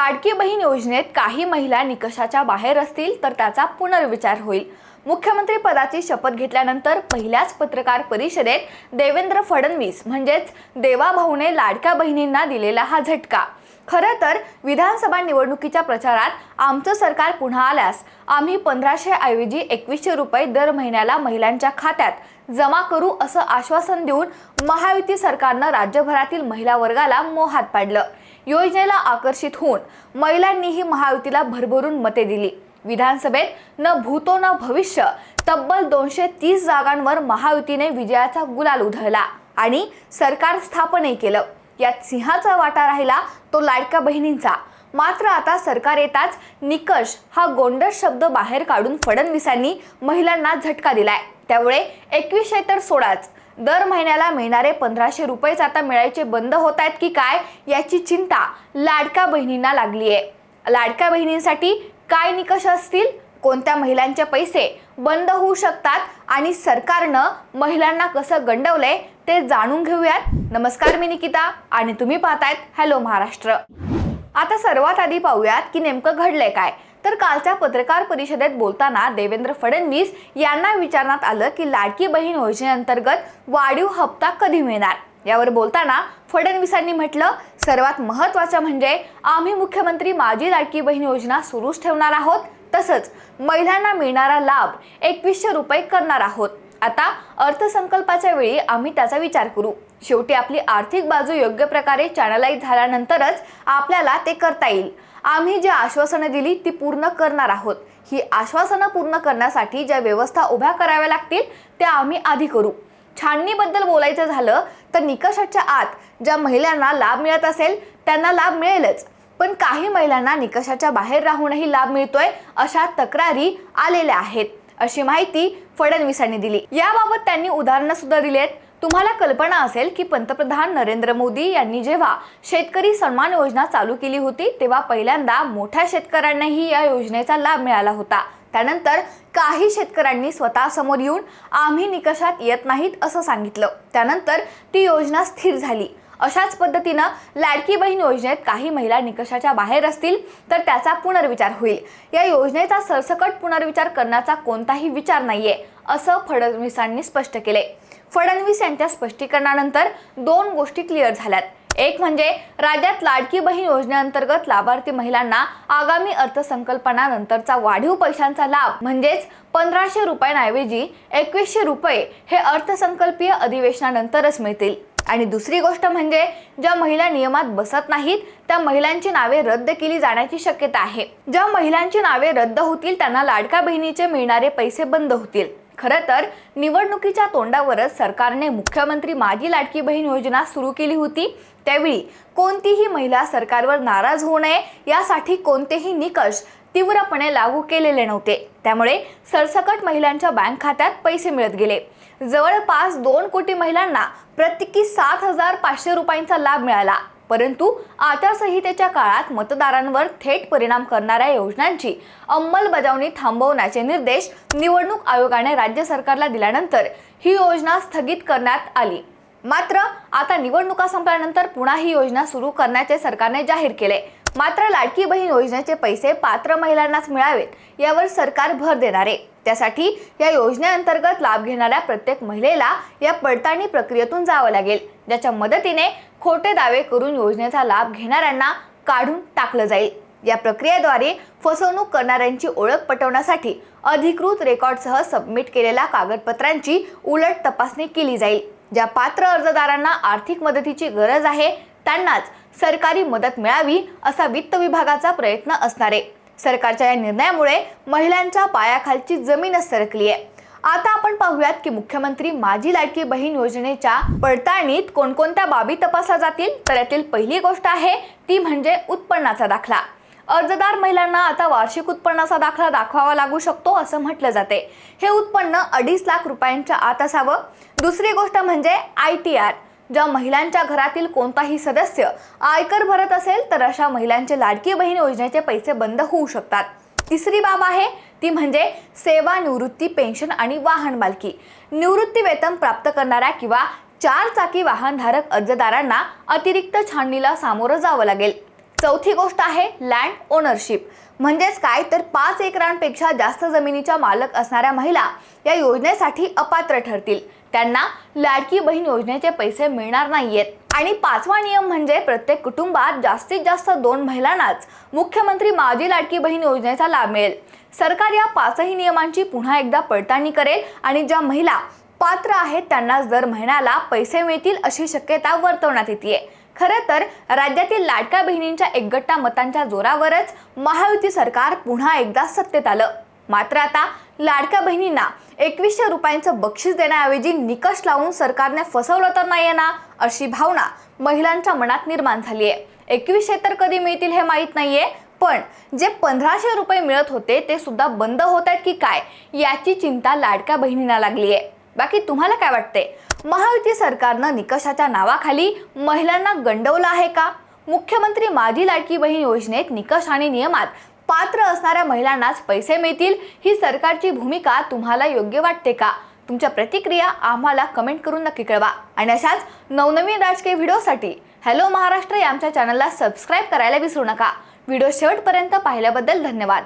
लाडकी बहीण योजनेत काही महिला निकषाच्या बाहेर असतील तर त्याचा पुनर्विचार होईल. मुख्यमंत्री पदाची शपथ घेतल्यानंतर पहिल्याच पत्रकार परिषदेत देवेंद्र फडणवीस म्हणजेच देवाभाऊने लाडक्या बहिणींना दिलेला हा झटका. खरं तर विधानसभा निवडणुकीच्या प्रचारात आमचं सरकार पुन्हा आल्यास आम्ही पंधराशे ऐवजी एकवीसशे रुपये दर महिन्याला महिलांच्या खात्यात जमा करू असं आश्वासन देऊन महायुती सरकारनं राज्यभरातील महिला वर्गाला मोहात पाडलं. योजनेला आकर्षित होऊन महिलांनीही महायुतीला भरभरून मते दिली. विधानसभेत न भूतो न भविष्य तब्बल दोनशे तीस जागांवर महायुतीने विजयाचा गुलाल उधळला आणि सरकार स्थापनही केलं. यात सिंहाचा वाटा राहिला तो लाडक्या बहिणींचा. मात्र आता सरकार येताच निकष हा गोंडस शब्द बाहेर काढून फडणवीसांनी महिलांना झटका दिलाय. त्यामुळे एकवीसशे तर सोडाच. दर महिन्याला मिळणारे पंधराशे रुपयेच आता मिळायचे बंद होत आहेत की काय याची चिंता लाडक्या बहिणींना लागली आहे लाडक्या बहिणींसाठी काय निकष असतील? कोणत्या महिलांचे पैसे बंद होऊ शकतात? आणि सरकारनं महिलांना कसं गंडवलंय ते जाणून घेऊयात. नमस्कार मी निकिता आणि तुम्ही पाहतायत हॅलो महाराष्ट्र. आता सर्वात आधी पाहूयात की नेमकं घडलंय काय. तर कालच्या पत्रकार परिषदेत बोलताना देवेंद्र फडणवीस यांना विचारण्यात आलं की लाडकी बहीण योजनेअंतर्गत वाढीव हप्ता कधी मिळणार? यावर बोलताना फडणवीसांनी म्हटलं सर्वात महत्त्वाचं म्हणजे आम्ही मुख्यमंत्री माझी लाडकी बहीण योजना सुरूच ठेवणार आहोत तसंच महिलांना मिळणारा लाभ एकवीसशे रुपये करणार आहोत. आता अर्थसंकल्पाच्या वेळी आम्ही त्याचा विचार करू. शेवटी आपली आर्थिक बाजू योग्य प्रकारे चॅनलाईज झाल्यानंतरच आपल्याला ते करता येईल. आम्ही जी आश्वासनं दिली ती पूर्ण करणार आहोत. ही आश्वासनं पूर्ण करण्यासाठी ज्या व्यवस्था उभ्या कराव्या लागतील त्या आम्ही आधी करू. छाननीबद्दल बोलायचं झालं तर निकषाच्या आत ज्या महिलांना लाभ मिळत असेल त्यांना लाभ मिळेलच. पण काही महिलांना निकषाच्या बाहेर राहूनही लाभ मिळतोय अशा तक्रारी आलेल्या आहेत अशी माहिती फडणवीसांनी दिली. याबाबत त्यांनी उदाहरणं सुद्धा आहेत. तुम्हाला कल्पना असेल की पंतप्रधान नरेंद्र मोदी यांनी जेव्हा शेतकरी सन्मान योजना चालू केली होती तेव्हा पहिल्यांदा मोठ्या शेतकऱ्यांनाही या योजनेचा लाभ मिळाला होता. त्यानंतर काही शेतकऱ्यांनी स्वतःसमोर येऊन आम्ही निकषात येत नाहीत असं सांगितलं. त्यानंतर ती योजना स्थिर झाली. अशाच पद्धतीनं लाडकी बहीण योजनेत काही महिला निकषाच्या बाहेर असतील तर त्याचा पुनर्विचार होईल. या योजनेचा सरसकट पुनर्विचार करण्याचा कोणताही विचार नाहीये असं फडणवीसांनी स्पष्ट केले फडणवीस यांच्या स्पष्टीकरणानंतर दोन गोष्टी क्लिअर झाल्यात. एक म्हणजे राज्यात लाडकी बहीण योजनेअंतर्गत लाभार्थी महिलांना आगामी अर्थसंकल्पनानंतरचा वाढीव पैशांचा लाभ म्हणजेच पंधराशे रुपयांऐवजी एकवीसशे रुपये हे अर्थसंकल्पीय अधिवेशनानंतरच मिळतील. आणि दुसरी गोष्ट म्हणजे ज्या महिला नियमात बसत नाहीत त्या महिलांची नावे रद्द केली जाण्याची शक्यता आहे. ज्या महिलांची नावे रद्द होतील त्यांना लाडक्या बहिणीचे मिळणारे पैसे बंद होतील. खरं तर निवडणुकीच्या तोंडावरच सरकारने मुख्यमंत्री माझी लाडकी बहीण योजना सुरू केली होती. त्यावेळी कोणतीही महिला सरकारवर नाराज होऊ नये यासाठी कोणतेही निकष तीव्रपणे लागू केलेले नव्हते. त्यामुळे सरसकट महिलांच्या बँक खात्यात पैसे मिळत गेले. जवळपास दोन कोटी महिलांना प्रत्येकी सात हजार पाचशे रुपयांचा लाभ मिळाला. परंतु आचारसंहितेच्या काळात मतदारांवर थेट परिणाम करणाऱ्या योजनांची अंमलबजावणी थांबवण्याचे निर्देश निवडणूक आयोगाने राज्य सरकारला दिल्यानंतर ही योजना स्थगित करण्यात आली. मात्र आता निवडणुका संपल्यानंतर पुन्हा ही योजना सुरू करण्याचे सरकारने जाहीर केले. मात्र लाडकी बहीण योजनेचे पैसे पात्र महिलांनाच मिळावेत यावर सरकार भर देणार. आहे त्यासाठी या योजनेअंतर्गत लाभ घेणाऱ्या प्रत्येक महिलेला या पडताळणी प्रक्रियेतून जावं लागेल ज्याच्या मदतीने खोटे दावे करून योजनेचा लाभ घेणाऱ्यांना काढून टाकलं जाईल. या प्रक्रियेद्वारे फसवणूक करणाऱ्यांची ओळख पटवण्यासाठी अधिकृत रेकॉर्डसह सबमिट केलेल्या कागदपत्रांची उलट तपासणी केली जाईल. ज्या पात्र अर्जदारांना आर्थिक मदतीची गरज आहे त्यांनाच सरकारी मदत मिळावी असा वित्त विभागाचा प्रयत्न असणार आहे. सरकारच्या या निर्णयामुळे महिलांच्या पायाखालची जमीनच सरकली आहे आता आपण पाहूयात की मुख्यमंत्री माझी लाडकी बहीण योजनेच्या पडताळणीत कोणकोणत्या बाबी तपासल्या जातील? तर यातील पहिली गोष्ट आहे ती म्हणजे उत्पन्नाचा दाखला. अर्जदार महिलांना आता वार्षिक उत्पन्नाचा दाखला दाखवावा लागू शकतो असं म्हटलं जाते. हे उत्पन्न अडीच लाख रुपयांच्या आत असावं. दुसरी गोष्ट म्हणजे आय टी आर ज्या महिलांच्या घरातील कोणताही सदस्य आयकर भरत असेल तर अशा महिलांचे लाडकी बहीण योजनेचे पैसे बंद होऊ शकतात. तिसरी बाब आहे ती म्हणजे सेवा निवृत्ती पेन्शन आणि वाहन मालकी. निवृत्ती वेतन प्राप्त करणाऱ्या किंवा चार चाकी वाहनधारक अर्जदारांना अतिरिक्त छाननीला सामोरं जावं लागेल. चौथी गोष्ट आहे लँड ओनरशिप म्हणजेच काय? तर पाच एकरांपेक्षा जास्त जमिनीच्या मालक असणाऱ्या महिला या योजनेसाठी अपात्र ठरतील. त्यांना लाडकी बहीण योजनेचे पैसे मिळणार नाहीयेत. आणि पाचवा नियम म्हणजे प्रत्येक कुटुंबात जास्तीत जास्त दोन महिलांनाच मुख्यमंत्री माजी लाडकी बहीण योजनेचा लाभ मिळेल. सरकार या पाचही नियमांची पुन्हा एकदा पडताळणी करेल आणि ज्या महिला पात्र आहेत त्यांनाच दर महिन्याला पैसे मिळतील अशी शक्यता वर्तवण्यात येते खरं तर राज्यातील लाडक्या बहिणींच्या एकगट्टा मतांच्या जोरावरच महायुती सरकार पुन्हा एकदा सत्तेत आलं. मात्र आता लाडक्या बहिणींना एकवीसशे रुपयांचं बक्षीस देण्याऐवजी निकष लावून सरकारने फसवलं तर नाही ना अशी भावना महिलांच्या मनात निर्माण झाली आहे. एकवीसशे तर कधी मिळतील हे माहीत नाहीये पण जे पंधराशे रुपये मिळत होते ते सुद्धा बंद होत आहेत की काय याची चिंता लाडक्या बहिणींना लागली आहे. बाकी तुम्हाला काय वाटते महायुती सरकारनं निकषाच्या नावाखाली महिलांना गंडवलं आहे का? मुख्यमंत्री माझी लाडकी बहीण योजनेत निकष आणि नियमात पात्र असणाऱ्या महिलांनाच पैसे मिळतील ही सरकारची भूमिका तुम्हाला योग्य वाटते का? तुमच्या प्रतिक्रिया आम्हाला कमेंट करून नक्की कळवा. आणि अशाच नवनवीन राजकीय व्हिडिओसाठी हॅलो महाराष्ट्र या आमच्या चॅनलला सबस्क्राईब करायला विसरू नका. व्हिडिओ शेवटपर्यंत पाहिल्याबद्दल धन्यवाद.